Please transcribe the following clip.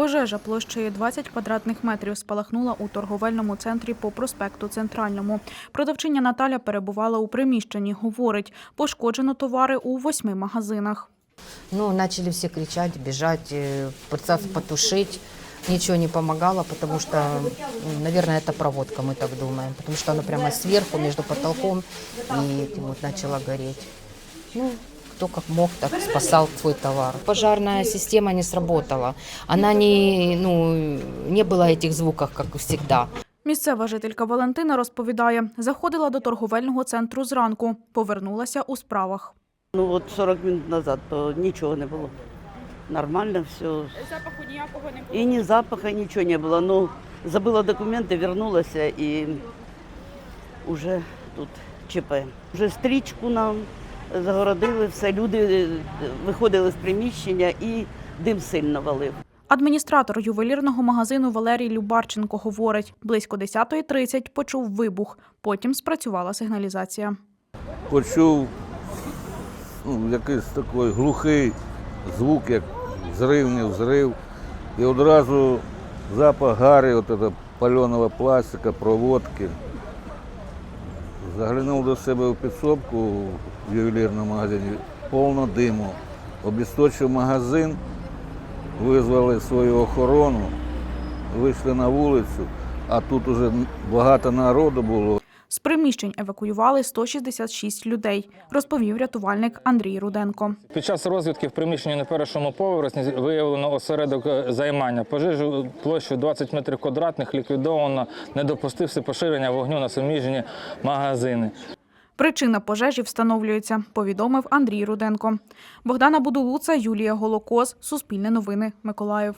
Пожежа площею 20 квадратних метрів спалахнула у торговельному центрі по проспекту Центральному. Продавчиня Наталя перебувала у приміщенні. Говорить, пошкоджено товари у восьми магазинах. Ну, начали все кричать, бежать, э, пытаться потушить. Ничего не помогало, потому что, м, наверное, это проводка, мы так думаем. Потому что оно прямо сверху, между потолком, и этим вот начало гореть. Ну, кто как мог, так спасал свой товар. Пожарная система не сработала. Она не, ну, не было этих звуков, как всегда. Місцева жителька Валентина розповідає, заходила до торговельного центру зранку, повернулася у справах. Ну от 40 минут назад то нічого не було. Нормально все. Запаху ніякого не І ні запаха, нічого не було. Ну, забила документи, вернулася і вже тут ЧП. Вже стрічку нам загородили, все. Люди е, виходили з приміщення і дим сильно валив. Адміністратор ювелірного магазину Валерій Любарченко говорить, близько 10.30 почув вибух, потім спрацювала сигналізація. почув ну, якийсь такий глухий звук, як взрив, не взрив. І одразу запах гари, от это паленого пластика, проводки. Заглянув до себе в підсобку в ювелірному магазині, повно диму. Обісточив магазин, визвали свою охорону, вийшли на вулицю, а тут уже багато народу було. Приміщень евакуювали 166 людей, розповів рятувальник Андрій Руденко. Під час розвідки в приміщенні на першому поверсі виявлено осередок е, займання. Пожежу площею 20 метрів квадратних ліквідовано, не допустився поширення вогню на суміжні магазини. Причина пожежі встановлюється, повідомив Андрій Руденко. Богдана Будулуца, Юлія Голокоз, Суспільне новини, Миколаїв.